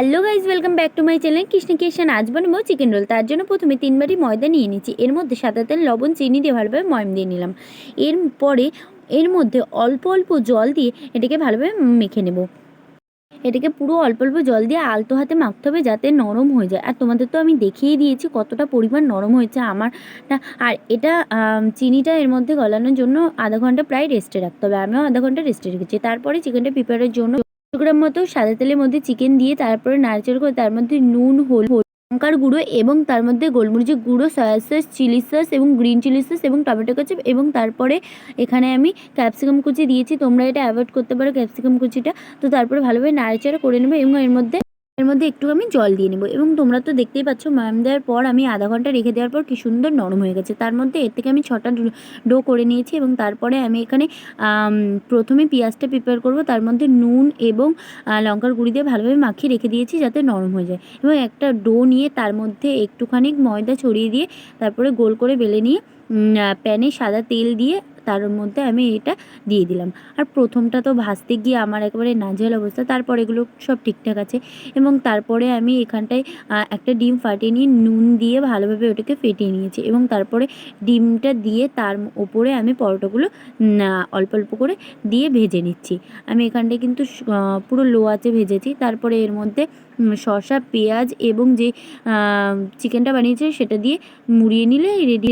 Hello guys welcome back to my channel Krishna Kishan আজ বানাবো chicken roll. তার জন্য প্রথমে তিন বাটি ময়দা নিয়ে নিচ্ছি। এর মধ্যে সাদা তেল, লবণ, চিনি দিয়ে ভালোভাবে ময়ম দিয়ে নিলাম। এর পরে এর মধ্যে অল্প অল্প জল দিয়ে এটাকে ভালোভাবে মেখে নেব। এটাকে পুরো অল্প অল্প জল দিয়ে আলতো হাতে মাখতে হবে যাতে নরম হয়ে যায়। আর তোমাদের তো আমি দেখিয়ে দিয়েছি কতটা পরিমাণ নরম হয়েছে আমার না। আর এটা চিনিটা এর মধ্যে গলানোর জন্য আধা ঘণ্টা প্রায় রেস্টে রাখতে হবে। আমিও আধা ঘণ্টা রেস্টে রেখেছি। তারপরে চিকেনটা প্রিপেয়ারের জন্য গ্রাম মতো সাদা তেলের মধ্যে চিকেন দিয়ে, তারপরে নাড়াচাড়া করে তার মধ্যে নুন, হলুদ, লঙ্কার গুঁড়ো এবং তার মধ্যে গোলমরিচের গুঁড়ো সয়া সস চিলি সস এবং গ্রিন চিলি সস এবং টমেটো কেচাপ এবং তারপরে এখানে আমি ক্যাপসিকাম কুচি দিয়েছি। তোমরা এটা অ্যাভয়েড করতে পারো ক্যাপসিকাম কুচিটা। তো তারপরে ভালোভাবে নাড়াচাড়া করে নেবে এবং এর মধ্যে এর মধ্যে একটু আমি জল দিয়ে নেব। এবং তোমরা তো দেখতেই পাচ্ছ ম্যাম দেওয়ার পর আমি আধা ঘণ্টা রেখে দেওয়ার পর কি সুন্দর নরম হয়ে গেছে। তার মধ্যে এর থেকে আমি ছটা ডো- করে নিয়েছি এবং তারপরে আমি এখানে প্রথমে পেঁয়াজটা প্রিপেয়ার করব। তার মধ্যে নুন এবং লঙ্কার গুঁড়ি দিয়ে ভালোভাবে মাখিয়ে রেখে দিয়েছি যাতে নরম হয়ে যায়। এবং একটা ডো নিয়ে তার মধ্যে একটুখানি ময়দা ছড়িয়ে দিয়ে তারপরে গোল করে বেলে নিয়ে প্যানে সাদা তেল দিয়ে তার মধ্যে আমি এটা দিয়ে দিলাম। আর প্রথমটা তো ভাজতে গিয়ে আমার একেবারে নাজেহাল অবস্থা, তারপর এগুলো সব ঠিকঠাক আছে এবং তারপরে আমি এখানটায় একটা ডিম ফাটিয়ে নিয়ে নুন দিয়ে ভালোভাবে ওটাকে ফেটিয়ে নিয়েছি এবং তারপরে ডিমটা দিয়ে তার ওপরে আমি পরোটাগুলো অল্প অল্প করে দিয়ে ভেজে নিচ্ছি। আমি এখানটায় কিন্তু পুরো লো আঁচে ভেজেছি। তারপরে এর মধ্যে শসা, পেঁয়াজ এবং যে চিকেনটা বানিয়েছে সেটা দিয়ে মুড়িয়ে নিলে রেডি